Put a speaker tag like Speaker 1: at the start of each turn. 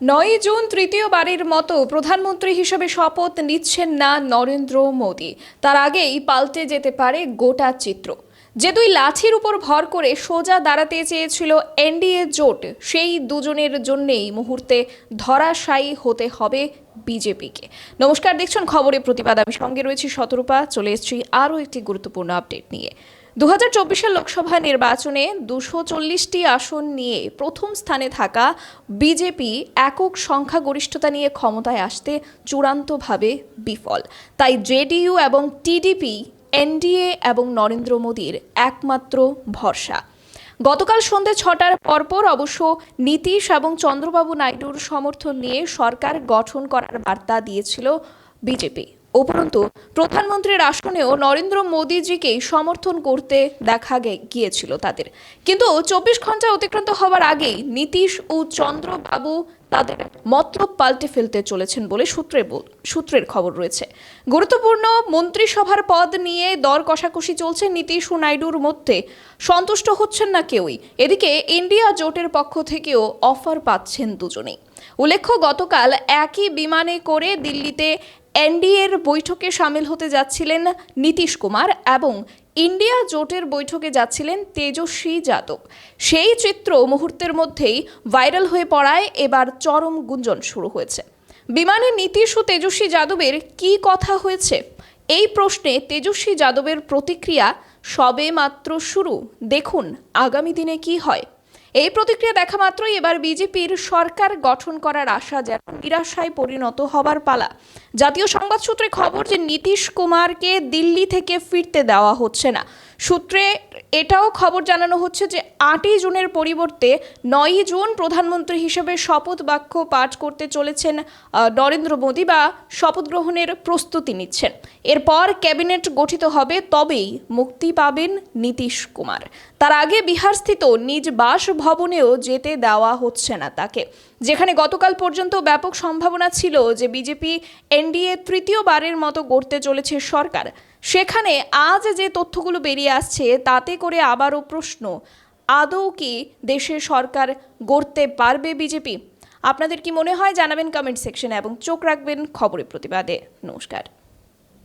Speaker 1: নয় জুন তৃতীয়বারের মতো প্রধানমন্ত্রী হিসেবে শপথ নিচ্ছেন না নরেন্দ্র মোদী। তার আগেই পাল্টে যেতে পারে গোটা চিত্র। যে দুই লাঠির উপর ভর করে সোজা দাঁড়াতে চেয়েছিল এনডিএ জোট, সেই দুজনের জন্যেই মুহূর্তে ধরাশায়ী হতে হবে বিজেপিকে। নমস্কার, দেখছেন খবরে প্রতিবাদ আমি সঙ্গে রয়েছি শতরূপা চলে এসেছি আরও একটি গুরুত্বপূর্ণ আপডেট নিয়ে। দু হাজার লোকসভা নির্বাচনে দুশো চল্লিশটি আসন নিয়ে প্রথম স্থানে থাকা বিজেপি একক সংখ্যাগরিষ্ঠতা নিয়ে ক্ষমতায় আসতে চূড়ান্তভাবে বিফল। তাই জেডিইউ এবং টিডিপি, এনডিএ এবং নরেন্দ্র মোদীর একমাত্র ভরসা। গতকাল সন্ধে ছটার পরপর অবশ্য নীতিশ এবং চন্দ্রবাবু নাইডুর সমর্থন নিয়ে সরকার গঠন করার বার্তা দিয়েছিল বিজেপি। উপরন্তু, প্রধানমন্ত্রীর আসনেও নরেন্দ্র মোদীজিকেই সমর্থন করতে দেখা গিয়েছিল তাদের। কিন্তু চব্বিশ ঘণ্টা অতিক্রান্ত হওয়ার আগেই নীতিশ ও চন্দ্রবাবু তাদের মতলব পাল্টে ফেলতে চলেছেন বলে সূত্রে সূত্রের খবর রয়েছে। গুরুত্বপূর্ণ মন্ত্রিসভার পদ নিয়ে দর কষাকষি চলছে নীতিশ ও নাইডুর মধ্যে। সন্তুষ্ট হচ্ছেন না কেউই। এদিকে ইন্ডিয়া জোটের পক্ষ থেকেও অফার পাচ্ছেন দুজনেই। উল্লেখ্য, গতকাল একই বিমানে করে দিল্লিতে এনডিএর বৈঠকে সামিল হতে যাচ্ছিলেন নীতিশ কুমার এবং ইন্ডিয়া জোটের বৈঠকে যাচ্ছিলেন তেজস্বী যাদব। সেই চিত্র মুহূর্তের মধ্যেই ভাইরাল হয়ে পড়ায় এবার চরম গুঞ্জন শুরু হয়েছে। বিমানে নীতিশ ও তেজস্বী যাদবের কী কথা হয়েছে? এই প্রশ্নে তেজস্বী যাদবের প্রতিক্রিয়া সবে মাত্র শুরু। দেখুন আগামী দিনে কি হয়। এই প্রতিক্রিয়া দেখা মাত্রই এবার বিজেপির সরকার গঠন করার আশা যেন নিরাশায় পরিণত হবার পালা। জাতীয় সংবাদ সূত্রে খবর যে নীতিশ কুমারকে দিল্লি থেকে ফিরতে দেওয়া হচ্ছে না। সূত্রে এটাও খবর জানানো হচ্ছে যে আটই জুনের পরিবর্তে নয়ই জুন প্রধানমন্ত্রী হিসেবে শপথ বাক্য পাঠ করতে চলেছেন নরেন্দ্র মোদী বা শপথ গ্রহণের প্রস্তুতি নিচ্ছেন। এরপর ক্যাবিনেট গঠিত হবে, তবেই মুক্তি পাবেন নীতিশ কুমার। তার আগে বিহারস্থিত নিজ বাসভবনেও যেতে দেওয়া হচ্ছে না তাকে। যেখানে গতকাল পর্যন্ত ব্যাপক সম্ভাবনা ছিল যে বিজেপি এনডিএ তৃতীয়বারের মতো গড়তে চলেছে সরকার। সেখানে আজ যে তথ্যগুলো বেরিয়ে আসছে, তাতে করে আবারও প্রশ্ন। আদৌ কি দেশের সরকার গড়তে পারবে বিজেপি? আপনাদের কি মনে হয়? জানাবেন কমেন্ট সেকশনে এবং চোখ রাখবেন খবরের প্রতিবাদে। নমস্কার।